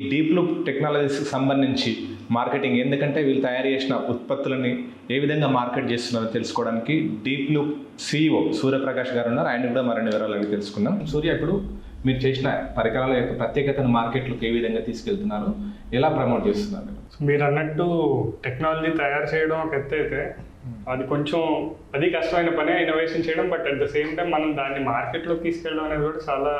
Deep look టెక్నాలజీస్కి సంబంధించి marketing ఎందుకంటే వీళ్ళు తయారు చేసిన ఉత్పత్తులని ఏ విధంగా మార్కెట్ చేస్తున్నారో తెలుసుకోవడానికి డీప్ లుక్ సిఇఓ సూర్యప్రకాష్ గారు ఉన్నారు. ఆయన కూడా మరిన్ని వివరాలు అడిగి తెలుసుకుందాం. సూర్య ఇప్పుడు మీరు చేసిన పరికరాల యొక్క ప్రత్యేకతను మార్కెట్లోకి ఏ విధంగా తీసుకెళ్తున్నారు? ఎలా ప్రమోట్ చేస్తున్నారు? మీరు అన్నట్టు టెక్నాలజీ తయారు చేయడం ఒక ఎత్తు అయితే అది కొంచెం అది కష్టమైన పని ఇన్నోవేషన్ చేయడం but at the same time మనం దాన్ని మార్కెట్లోకి తీసుకెళ్ళడం అనేది కూడా చాలా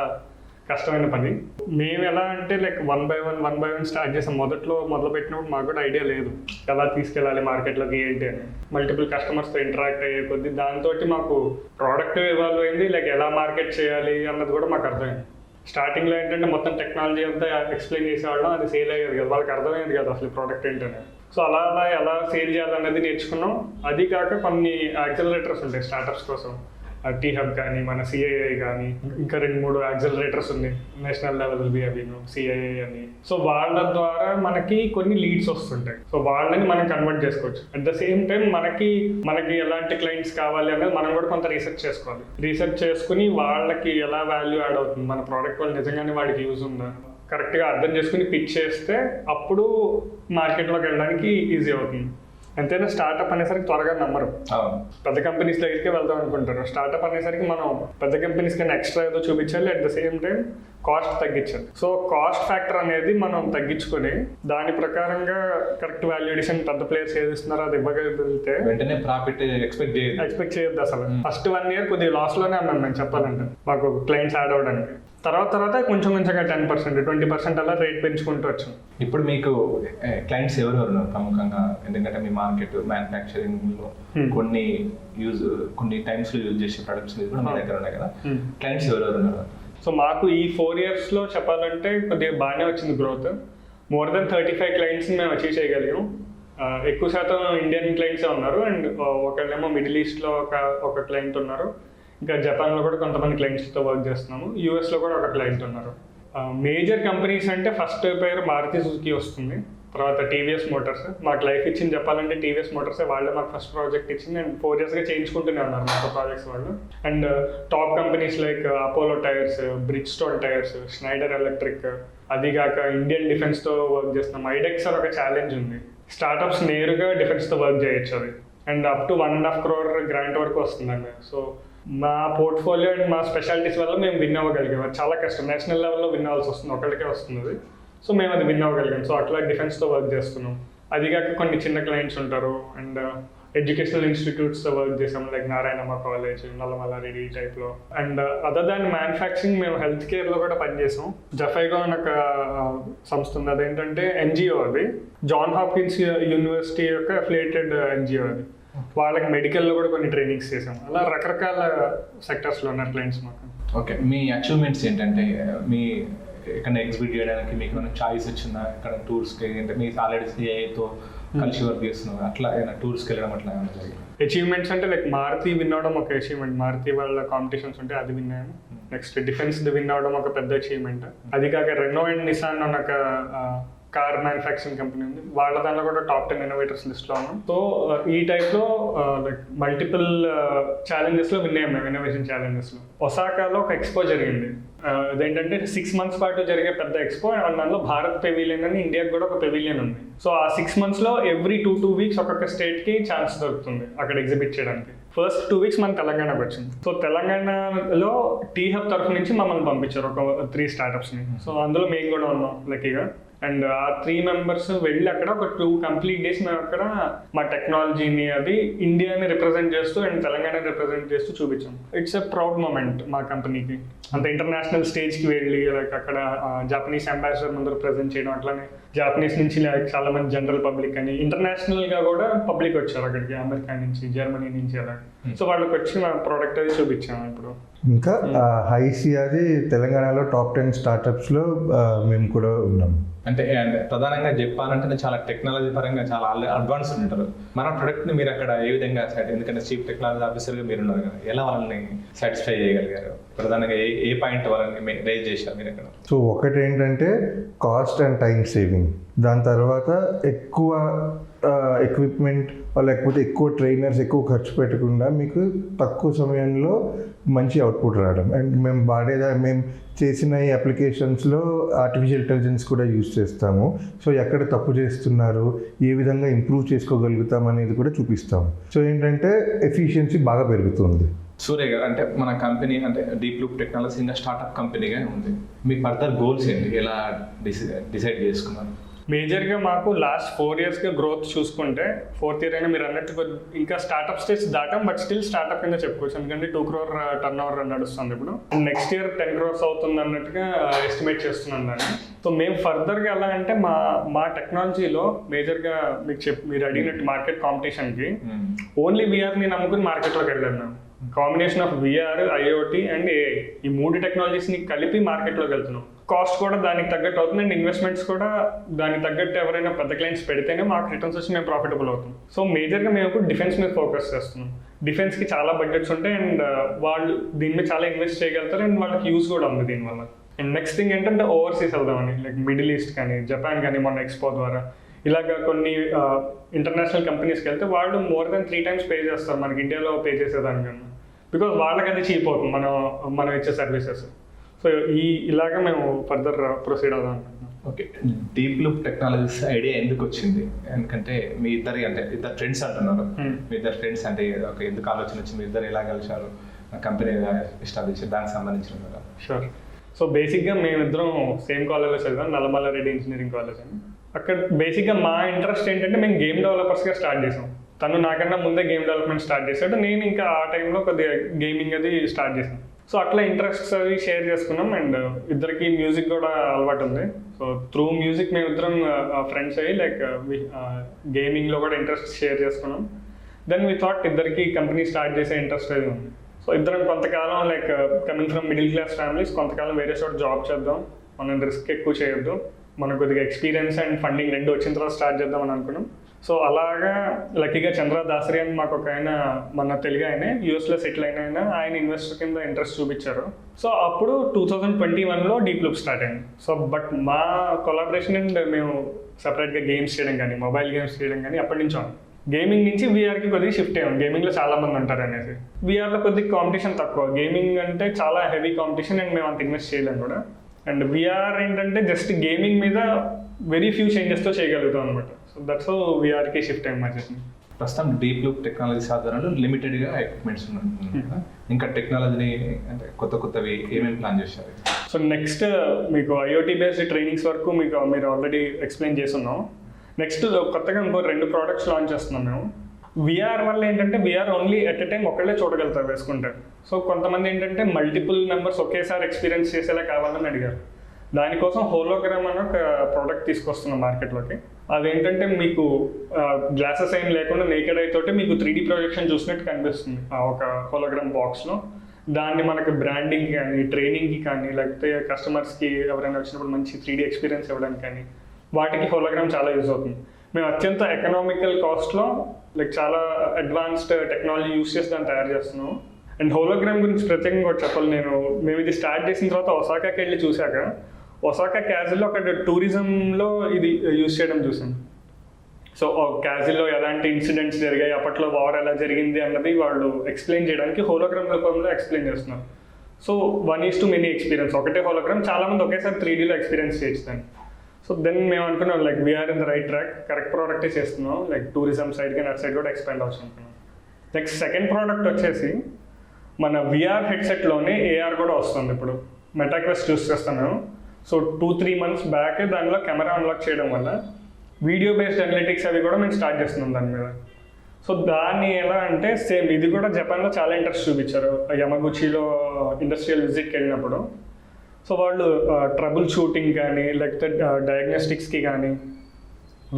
కష్టమైన పని. మేము ఎలా అంటే like one by one one by one start చేసాం. మొదట్లో మొదలు పెట్టినప్పుడు మాకు కూడా ఐడియా లేదు. ఎలా తీసుకెళ్ళాలి మార్కెట్లోకి ఏంటి అని మల్టిపుల్ కస్టమర్స్తో ఇంటరాక్ట్ అయ్యే కొద్దీ దాంతో మాకు ప్రోడక్ట్ ఇవాల్వ్ అయింది. లైక్ ఎలా మార్కెట్ చేయాలి అన్నది కూడా మాకు అర్థమైంది. స్టార్టింగ్లో ఏంటంటే మొత్తం టెక్నాలజీ అంతా ఎక్స్ప్లెయిన్ చేసేవాళ్ళం. అది సేల్ అయ్యేది కదా. వాళ్ళకి అర్థమయ్యేది కదా అసలు ప్రోడక్ట్ ఏంటని. సో అలా అలా ఎలా సేల్ చేయాలనేది నేర్చుకున్నాం. అది కాక కొన్ని యాక్సిలరేటర్స్ ఉంటాయి స్టార్టప్స్ కోసం. టీ హబ్ కానీ మన సిఐఐ కానీ ఇంకా రెండు మూడు యాక్సలరేటర్స్ ఉన్నాయి. నేషనల్ లెవెల్ అవి సిఐఐ అని. సో వాళ్ళ ద్వారా మనకి కొన్ని లీడ్స్ వస్తుంటాయి. సో వాళ్ళని మనం కన్వర్ట్ చేసుకోవచ్చు. అట్ ద సేమ్ టైం మనకి మనకి ఎలాంటి క్లయింట్స్ కావాలి అనేది మనం కూడా కొంత రీసెర్చ్ చేసుకోవాలి. రీసెర్చ్ చేసుకుని వాళ్ళకి ఎలా వాల్యూ యాడ్ అవుతుంది? మన ప్రోడక్ట్ వల్ల నిజంగానే వాడికి యూజ్ ఉందా? కరెక్ట్గా అర్థం చేసుకుని పిచ్ చేస్తే అప్పుడు మార్కెట్లోకి వెళ్ళడానికి ఈజీ అవుతుంది. అంతేనా? స్టార్ట్అప్ అనేసరికి త్వరగా నమ్మరు. పెద్ద కంపెనీస్ దగ్గరికి వెళ్దాం అనుకుంటారు. స్టార్ట్అప్ అనేసరికి మనం పెద్ద కంపెనీస్ కన్నా ఎక్స్ట్రా ఏదో చూపించాలి at the same time cost తగ్గించాలి. సో కాస్ట్ ఫ్యాక్టర్ అనేది మనం తగ్గించుకొని దాని ప్రకారంగా కరెక్ట్ వాల్యుయేషన్ పెద్ద ప్లేయర్స్ ఏది ఇస్తున్నారో అది ఇవ్వగలిగితే వెంటనే ప్రాఫిట్ ఎక్స్పెక్ట్ చేయదు ఎక్స్పెక్ట్ చేయొద్దు అసలు. ఫస్ట్ వన్ ఇయర్ కొద్దిగా లాస్లోనే అన్నాను నేను చెప్పాలంటే. మాకు క్లయింట్స్ యాడ్ అవ్వడానికి. తర్వాత తర్వాత కొంచెం కొంచెంగా టెన్ పర్సెంట్ ట్వంటీ పర్సెంట్ అలా రేట్ పెంచుకుంటూ వచ్చాం. ఇప్పుడు మీకు క్లయింట్స్ ఎవరెవరు ప్రముఖంగా? ఎందుకంటే మీ మార్కెట్ మ్యానుఫ్యాక్చరింగ్లో Hmm. కొన్ని యూజ్ కొన్ని టైమ్స్లో యూజ్ చేసే ప్రొడక్ట్స్ కూడా మీ Hmm. దగ్గర ఉన్నాయి కదా? Hmm. క్లయింట్స్ ఎవరెవరు ఉన్నారు? సో మాకు ఈ ఫోర్ ఇయర్స్లో చెప్పాలంటే కొద్దిగా బాగానే వచ్చింది growth more than thirty five క్లయింట్స్ని మేము అచీవ్ చేయగలిగాం. ఎక్కువ శాతం ఇండియన్ క్లయింట్సే ఉన్నారు. అండ్ ఒకళ్ళేమో మిడిల్ ఈస్ట్లో ఒక ఒక క్లయింట్ ఉన్నారు. ఇంకా జపాన్లో కూడా కొంతమంది క్లయింట్స్తో వర్క్ చేస్తున్నాము. యూఎస్లో కూడా ఒక క్లయింట్ ఉన్నారు. మేజర్ కంపెనీస్ అంటే ఫస్ట్ పేరు మారుతి సుజుకి వస్తుంది. తర్వాత టీవీఎస్ మోటార్స్ మాకు లైఫ్ ఇచ్చింది చెప్పాలంటే టీవీఎస్ మోటార్స్ వాళ్ళే మాకు ఫస్ట్ ప్రాజెక్ట్ ఇచ్చింది. అండ్ ఫోర్ ఇయర్స్గా చేయించుకుంటూనే ఉన్నారు మాకు ప్రాజెక్ట్స్ వాళ్ళు. And top companies like Apollo tyres Bridgestone tyres Schneider electric అది కాక ఇండియన్ డిఫెన్స్తో వర్క్ చేస్తున్నాం. ఐడెక్స్ అని ఒక ఛాలెంజ్ ఉంది. స్టార్టప్స్ నేరుగా డిఫెన్స్తో వర్క్ చేయొచ్చు అది. And up to one and half crore grant వరకు వస్తుందండి. సో మా పోర్ట్ఫోలియో అండ్ మా స్పెషాలిటీస్ వల్ల మేము విన్ అవ్వగలిగాం. అది చాలా కష్టం. నేషనల్ లెవెల్లో విన్ అవ్వాల్సి వస్తుంది. ఒకరికే వస్తుంది. సో మేము అది విన్ అవ్వగలిగాం. సో అట్లా డిఫెన్స్తో వర్క్ చేస్తున్నాం. అది కాక కొన్ని చిన్న క్లయింట్స్ ఉంటారు. అండ్ uh, ఎడ్యుకేషనల్ ఇన్స్టిట్యూట్స్తో వర్క్ చేసాం లైక్ నారాయణమ్మ కాలేజ్ నల్లమల్ల రెడీ టైప్లో. అండ్ అదర్ దాన్ మ్యానుఫ్యాక్చరింగ్ మేము హెల్త్ కేర్లో కూడా పనిచేసాం. జఫైగా అని ఒక uh, సంస్థ ఉంది. అదేంటంటే ఎన్జిఓ అది. జాన్ హాప్కిన్స్ uh, యూనివర్సిటీ యొక్క అఫిలియేటెడ్ ఎన్జిఓ అది. వాళ్ళకి మెడికల్లో కూడా కొన్ని ట్రైనింగ్స్ చేసాం అలా రకరకాల సెక్టర్స్లో ఉన్నారు క్లయింట్స్ మాకు. ఓకే మీ అచీవ్మెంట్స్ ఏంటంటే మీ ఎక్కడ ఎగ్జిబిట్ చేయడానికి మీకు ఏమైనా చాయిస్ వచ్చిందా? ఎక్కడ టూర్స్కి అంటే మీ ఆల్రెడీ సిఐతో కలిసి వర్క్ చేస్తున్నారు అట్లా ఏమైనా టూర్స్కి వెళ్ళడం అట్లా ఏమైనా జరిగింది? అచీవ్మెంట్స్ అంటే లైక్ మారుతి విన్ అవడం ఒక అచీవ్మెంట్ మారుతి వాళ్ళ కాంపిటీషన్స్ ఉంటే అది విన్ అయ్యాను. నెక్స్ట్ డిఫెన్స్ విన్ అవడం ఒక పెద్ద అచీవ్మెంట్ అది కాక రెనో అండ్ నిసాన్ అన్న ఒక కార్ మ్యానుఫ్యాక్చరింగ్ కంపెనీ ఉంది. వాళ్ళ దాంట్లో కూడా టాప్ టెన్ ఇన్నోవేటర్స్ లిస్ట్లో ఉన్నాం. సో ఈ టైప్లో లైక్ మల్టిపుల్ ఛాలెంజెస్లో విన్ అయ్యాం మేము ఇన్నోవేషన్ ఛాలెంజెస్లో ఒసాకాలో ఒక ఎక్స్పో జరిగింది. అదేంటంటే సిక్స్ మంత్స్ పాటు జరిగే పెద్ద ఎక్స్పో అండ్ దానిలో భారత్ పెవిలియన్ అని ఇండియాకి కూడా ఒక పెవిలియన్ ఉంది. సో ఆ సిక్స్ మంత్స్లో ఎవ్రీ టూ టూ వీక్స్ ఒక్కొక్క స్టేట్కి ఛాన్స్ దొరుకుతుంది అక్కడ ఎగ్జిబిట్ చేయడానికి. ఫస్ట్ టూ వీక్స్ మన తెలంగాణకు వచ్చింది. సో తెలంగాణలో టీ హబ్ తరఫు నుంచి మమ్మల్ని పంపించారు ఒక త్రీ స్టార్టప్స్ని సో అందులో మేము కూడా ఉన్నాం లక్కీగా అండ్ ఆ త్రీ మెంబర్స్ వెళ్ళి అక్కడ ఒక టూ కంప్లీట్ డేస్ మేము అక్కడ మా టెక్నాలజీని అది ఇండియాని రిప్రజెంట్ చేస్తూ అండ్ తెలంగాణ రిప్రజెంట్ చేస్తూ చూపించాం. ఇట్స్ ఎ ప్రౌడ్ మూమెంట్ మా కంపెనీకి. అంత ఇంటర్నేషనల్ స్టేజ్కి వెళ్ళి లైక్ అక్కడ జాపనీస్ అంబాసిడర్ ముందర ప్రజెంట్ చేయడం అట్లానే జాపనీస్ నుంచి చాలా మంది జనరల్ పబ్లిక్ అని ఇంటర్నేషనల్గా కూడా పబ్లిక్ వచ్చారు అక్కడికి అమెరికా నుంచి జర్మనీ నుంచి అలా. సో వాళ్ళకి వచ్చి మా ప్రోడక్ట్ అది చూపించాము ఇప్పుడు. ఇంకా హైసి అది తెలంగాణలో టాప్ టెన్ స్టార్టప్స్లో మేము కూడా ఉన్నాం. అంటే ప్రధానంగా చెప్పాలంటే చాలా టెక్నాలజీ పరంగా చాలా అడ్వాన్స్ ఉంటారు. మన ప్రొడక్ట్ని మీరు అక్కడ ఏ విధంగా ఎందుకంటే చీఫ్ టెక్నాలజీ ఆఫీసర్గా మీరు ఉన్నారు కదా ఎలా వాళ్ళని సాటిస్ఫై చేయగలిగారు? ప్రధానంగా ఏ ఏ పాయింట్ వాళ్ళని రేజ్ చేశారు మీరు ఇక్కడ? సో ఒకటి ఏంటంటే కాస్ట్ అండ్ టైం సేవింగ్ దాని తర్వాత ఎక్కువ ఎక్విప్మెంట్ లేకపోతే ఎక్కువ ట్రైనర్స్ ఎక్కువ ఖర్చు పెట్టకుండా మీకు తక్కువ సమయంలో మంచి అవుట్పుట్ రావడం. అండ్ మేము వాడేదా మేము చేసిన ఈ అప్లికేషన్స్లో ఆర్టిఫిషియల్ ఇంటెలిజెన్స్ కూడా యూజ్ చేస్తాము. సో ఎక్కడ తప్పు చేస్తున్నారు ఏ విధంగా ఇంప్రూవ్ చేసుకోగలుగుతాం అనేది కూడా చూపిస్తాము. సో ఏంటంటే ఎఫిషియన్సీ బాగా పెరుగుతుంది. సూర్య గారు అంటే మన కంపెనీ అంటే డీప్ లూప్ టెక్నాలజీ ఇంకా స్టార్ట్అప్ కంపెనీగా ఉంది. మీ ఫర్దర్ గోల్స్ ఏంటి? ఎలా డిసైడ్ చేసుకున్నారు? మేజర్గా మాకు లాస్ట్ ఫోర్ ఇయర్స్గా గ్రోత్ చూసుకుంటే ఫోర్త్ ఇయర్ అయినా మీరు అన్నట్టు ఇంకా స్టార్ట్అప్ స్టేజ్ దాటాం బట్ స్టిల్ స్టార్ట్అప్ కింద చెప్పుకోవచ్చు. ఎందుకంటే టూ క్రోర్ టర్న్ ఓవర్ నడుస్తుంది ఇప్పుడు. నెక్స్ట్ ఇయర్ టెన్ క్రోర్స్ అవుతుంది అన్నట్టుగా ఎస్టిమేట్ చేస్తున్నాను దాన్ని సో మేము ఫర్దర్గా ఎలా అంటే మా మా టెక్నాలజీలో మేజర్గా మీకు చెప్ మీరు అడిగినట్టు మార్కెట్ కాంపిటీషన్కి ఓన్లీ విఆర్ని నమ్ముకుని మార్కెట్లోకి వెళ్ళాను. Combination of VR IoT and AI ఈ మూడు టెక్నాలజీస్ని కలిపి మార్కెట్లోకి వెళ్తున్నాం. కాస్ట్ కూడా దానికి తగ్గట్టు అవుతుంది అండ్ ఇన్వెస్ట్మెంట్స్ కూడా దానికి తగ్గట్టు ఎవరైనా పెద్ద క్లయింట్స్ పెడితేనే మాకు రిటర్న్స్ వచ్చి మేము ప్రాఫిటబుల్ అవుతాం. సో మేజర్గా మేము ఇప్పుడు డిఫెన్స్ మీద ఫోకస్ చేస్తున్నాం. డిఫెన్స్కి చాలా బడ్జెట్స్ ఉంటాయి అండ్ uh, వాళ్ళు దీని మీద చాలా ఇన్వెస్ట్ చేయగలుగుతారు అండ్ వాళ్ళకి యూస్ కూడా ఉంది దీనివల్ల అండ్ నెక్స్ట్ థింగ్ ఏంటంటే ఓవర్సీస్ వెళ్దామని లైక్ మిడిల్ ఈస్ట్ కానీ జపాన్ కానీ మన ఎక్స్పో ద్వారా. ఇలాగ కొన్ని uh, ఇంటర్నేషనల్ కంపెనీస్కి వెళ్తే వాళ్ళు more than three times pay చేస్తారు. మనకి ఇండియాలో పే చేసేదానికన్నా. బికాజ్ వాళ్ళకి అది చీప్ అవుతుంది. మనం మనం ఇచ్చే సర్వీసెస్ సో ఈ ఇలాగ మేము ఫర్దర్ ప్రొసీడ్ అవుదాం అనుకుంటున్నాం. Okay deep loop technologies idea ఎందుకు వచ్చింది? ఎందుకంటే మీ ఇద్దరి అంటే ఇద్దరు ఫ్రెండ్స్ అంటున్నారు. Hmm. మీ ఇద్దరు ఫ్రెండ్స్ అంటే ఒక ఎందుకు ఆలోచన వచ్చింది? మీ ఇద్దరు ఎలా కలిశారు? కంపెనీ ఎస్టాబ్లిష్ దానికి సంబంధించిన కదా షూర్ సో బేసిక్గా మేమిద్దరం సేమ్ కాలేజ్లో చదివాం. నల్లమల్ల రెడ్డి ఇంజనీరింగ్ కాలేజ్ అని. అక్కడ బేసిక్గా మా ఇంట్రెస్ట్ ఏంటంటే మేము గేమ్ డెవలపర్స్గా స్టార్ట్ చేసాం. తను నాకన్నా ముందే గేమ్ డెవలప్మెంట్ స్టార్ట్ చేశాడు. నేను ఇంకా ఆ టైంలో కొద్దిగా గేమింగ్ అది స్టార్ట్ చేశాను. సో అట్లా ఇంట్రెస్ట్స్ అవి షేర్ చేసుకున్నాం అండ్ ఇద్దరికి మ్యూజిక్ కూడా అలవాటు ఉంది. సో త్రూ మ్యూజిక్ మేము ఇద్దరం ఫ్రెండ్స్ అయ్యి లైక్ గేమింగ్లో కూడా ఇంట్రెస్ట్ షేర్ చేసుకున్నాం. దెన్ వి థాట్ ఇద్దరికి కంపెనీ స్టార్ట్ చేసే ఇంట్రెస్ట్ అది ఉంది. సో ఇద్దరం కొంతకాలం like coming from middle class families కొంతకాలం వేరే చోట జాబ్ చేద్దాం. మనం రిస్క్ ఎక్కువ చేయొద్దు. మనకు కొద్దిగా ఎక్స్పీరియన్స్ అండ్ ఫండింగ్ రెండు వచ్చిన తర్వాత స్టార్ట్ చేద్దాం అని అనుకున్నాం. సో అలాగా లక్కీగా చంద్ర దాసరి అని మాకు ఒక ఆయన మన తెలుగు ఆయన యూఎస్లో సెటిల్ అయిన ఆయన ఆయన ఇన్వెస్టర్ కింద ఇంట్రెస్ట్ చూపించారు. సో అప్పుడు టూ థౌజండ్ ట్వంటీ వన్లో డీప్ లూప్ స్టార్ట్ అయింది. సో బట్ మా కొలాబరేషన్ అండ్ మేము సపరేట్గా గేమ్స్ చేయడం కానీ మొబైల్ గేమ్స్ చేయడం కానీ అప్పటి నుంచి ఉంది. గేమింగ్ నుంచి వీఆర్కి కొద్దిగా షిఫ్ట్ అయ్యాం గేమింగ్లో చాలా మంది ఉంటారు అనేసి. వీఆర్లో కొద్దిగా కాంపిటీషన్ తక్కువ. గేమింగ్ అంటే చాలా హెవీ కాంపిటీషన్ అండ్ మేము అంత ఇన్వెస్ట్ చేయలేము కూడా. అండ్ వీఆర్ ఏంటంటే జస్ట్ గేమింగ్ మీద వెరీ ఫ్యూ చేంజెస్తో చేయగలుగుతాం అనమాట సో దట్స్ వీఆర్కి షిఫ్ట్ అయ్యాం మా జర్నీ ప్రస్తుతం డీప్ లూప్ టెక్నాలజీ ఆధారంలో లిమిటెడ్గా ఎక్విప్మెంట్స్ ఉన్నాయి ఇంకా టెక్నాలజీని అంటే కొత్త కొత్తవి ఏమేమి ప్లాన్ చేశారు? సో నెక్స్ట్ మీకు ఐఓటీ బేస్డ్ ట్రైనింగ్స్ వరకు మీకు మీరు ఆల్రెడీ ఎక్స్ప్లెయిన్ చేస్తున్నాం. నెక్స్ట్ కొత్తగా ఇంకో రెండు ప్రోడక్ట్స్ లాంచ్ చేస్తున్నాం మేము. విఆర్ వల్ల ఏంటంటే VR only at a time ఒకళ్ళే చూడగలుగుతారు వేసుకుంటే. సో కొంతమంది ఏంటంటే మల్టిపుల్ మెంబర్స్ ఒకేసారి ఎక్స్పీరియన్స్ చేసేలా కావాలని అడిగారు. దానికోసం హోలోగ్రామ్ అని ఒక ప్రోడక్ట్ తీసుకొస్తున్నాం మార్కెట్లోకి అదేంటంటే మీకు గ్లాసెస్ ఏం లేకుండా నేకెడ్ అయితే మీకు త్రీ డీ ప్రొజెక్షన్ చూసినట్టు కనిపిస్తుంది. ఆ ఒక హోలోగ్రామ్ బాక్స్లో దాన్ని మనకి బ్రాండింగ్ కానీ ట్రైనింగ్కి కానీ లేకపోతే కస్టమర్స్కి ఎవరైనా వచ్చినప్పుడు మంచి త్రీ డీ ఎక్స్పీరియన్స్ ఇవ్వడానికి కానీ వాటికి హోలోగ్రామ్ చాలా యూజ్ అవుతుంది. మేము అత్యంత ఎకనామికల్ కాస్ట్లో లైక్ చాలా అడ్వాన్స్డ్ టెక్నాలజీ యూస్ చేసి దాన్ని తయారు చేస్తున్నాం అండ్ హోలోగ్రామ్ గురించి ప్రత్యేకంగా చెప్పాలి నేను. మేము ఇది స్టార్ట్ చేసిన తర్వాత ఒసాకాకి వెళ్ళి చూశాక ఒసాకా క్యాజిల్లో అక్కడ టూరిజంలో ఇది యూస్ చేయడం చూసాం సో క్యాజిల్లో ఎలాంటి ఇన్సిడెంట్స్ జరిగాయి అప్పట్లో వార్ ఎలా జరిగింది అన్నది వాళ్ళు ఎక్స్ప్లెయిన్ చేయడానికి హోలోగ్రామ్ రూపంలో ఎక్స్ప్లెయిన్ చేస్తున్నారు. So one is to many experience ఒకటే హోలోగ్రామ్ చాలా మంది ఒకేసారి త్రీ డీలో ఎక్స్పీరియన్స్ చేస్తాను సో దెన్ మేము అనుకున్నాం like VR in the right track correct ప్రోడక్టే చేస్తున్నాం లైక్ టూరిజం సైడ్ కానీ అటు సైడ్ కూడా ఎక్స్పాండ్ అవచ్చు అనుకున్నాం. నెక్స్ట్ సెకండ్ ప్రోడక్ట్ వచ్చేసి మన విఆర్ హెడ్సెట్లోనే ఏఆర్ కూడా వస్తుంది ఇప్పుడు. మెటాక్వెస్ట్ చూస్ చేస్తాం మేము. So two three months back దానిలో కెమెరా అన్లాక్ చేయడం వల్ల వీడియో బేస్డ్ అనలిటిక్స్ అవి కూడా మేము స్టార్ట్ చేస్తున్నాం దాని మీద. సో దాన్ని ఎలా అంటే సేమ్ ఇది కూడా జపాన్లో చాలా ఇంట్రెస్ట్ చూపించారు. యమగుచిలో ఇండస్ట్రియల్ విజిట్కి వెళ్ళినప్పుడు. సో వాళ్ళు ట్రబుల్ షూటింగ్ కానీ లేకపోతే డయాగ్నోస్టిక్స్కి కానీ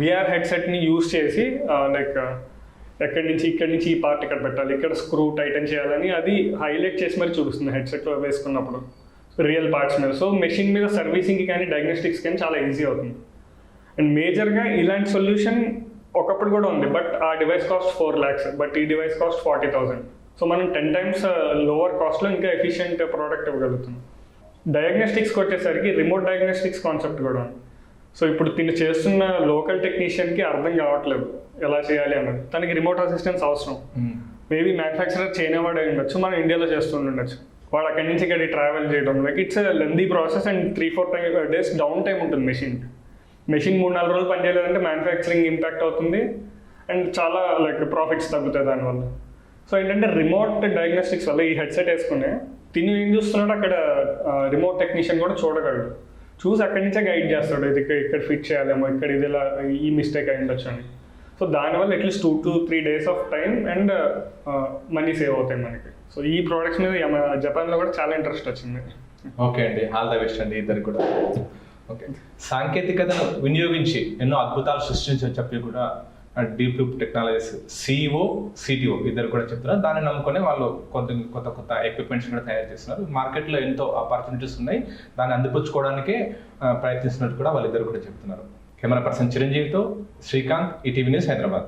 విఆర్ హెడ్సెట్ని యూస్ చేసి లైక్ ఎక్కడి నుంచి ఇక్కడి నుంచి ఈ పార్ట్ ఇక్కడ పెట్టాలి ఇక్కడ స్క్రూ టైటన్ చేయాలని అది హైలైట్ చేసి మరి చూపిస్తుంది హెడ్సెట్లో వేసుకున్నప్పుడు. రియల్ పార్ట్స్ మీద. సో మెషిన్ మీద సర్వీసింగ్కి కానీ డయాగ్నోస్టిక్స్ కానీ చాలా ఈజీ అవుతుంది. అండ్ మేజర్గా ఇలాంటి సొల్యూషన్ ఒకప్పుడు కూడా ఉంది బట్ ఆ device cost four lakhs but ఈ device cost forty thousand so మనం టెన్ టైమ్స్ లోవర్ కాస్ట్లో ఇంకా ఎఫిషియెంట్ ప్రోడక్ట్ ఇవ్వగలుగుతున్నాం డయాగ్నోస్టిక్స్కి వచ్చేసరికి రిమోట్ డయాగ్నోస్టిక్స్ కాన్సెప్ట్ కూడా ఉంది. సో ఇప్పుడు తిని చేస్తున్న లోకల్ టెక్నీషియన్కి అర్థం కావట్లేదు ఎలా చేయాలి అన్నది. తనకి రిమోట్ అసిస్టెన్స్ అవసరం. మేబీ మ్యానుఫ్యాక్చరర్ చైనా వాడు అయి ఉండొచ్చు మనం ఇండియాలో చేస్తుండొచ్చు వాడు అక్కడి నుంచి ఇక్కడికి ట్రావెల్ చేయడం like it's lengthy process and three four time days down time ఉంటుంది మెషిన్ మెషిన్ మూడు నాలుగు రోజులు పనిచేయలేదంటే మ్యానుఫ్యాక్చరింగ్ ఇంపాక్ట్ అవుతుంది అండ్ చాలా లైక్ ప్రాఫిట్స్ తగ్గుతాయి దానివల్ల. సో ఏంటంటే రిమోట్ డయాగ్నోస్టిక్స్ వల్ల ఈ హెడ్సెట్ వేసుకునే తిని ఏం చూస్తున్నాడు అక్కడ రిమోట్ టెక్నీషియన్ కూడా చూడగలడు. చూసి అక్కడి నుంచే గైడ్ చేస్తాడు ఇది ఇక్కడ ఇక్కడ ఫిట్ చేయాలేమో ఇక్కడ ఇది ఇలా ఈ మిస్టేక్ అయి ఉండొచ్చు అని. సో దానివల్ల at least two to three days of time and money save అవుతాయి మనకి. సో ఈ ప్రోడక్ట్స్ మీద జపాన్లో కూడా చాలా ఇంట్రెస్ట్ వచ్చింది. ఓకే అండి. ఆల్ ద బెస్ట్ అండి ఇద్దరు కూడా. ఓకే సాంకేతికతను వినియోగించి ఎన్నో అద్భుతాలు సృష్టించని చెప్పి కూడా deep loop technologies CEO CTO ఇద్దరు కూడా చెప్తున్నారు. దాన్ని నమ్ముకొని వాళ్ళు కొంత కొత్త కొత్త ఎక్విప్మెంట్స్ కూడా తయారు చేస్తున్నారు. మార్కెట్లో ఎంతో ఆపర్చునిటీస్ ఉన్నాయి. దాన్ని అందిపుచ్చుకోవడానికే ప్రయత్నిస్తున్నట్టు కూడా వాళ్ళిద్దరు కూడా చెప్తున్నారు. కెమెరా పర్సన్ చిరంజీవితో శ్రీకాంత్ ఈటీవీ న్యూస్ హైదరాబాద్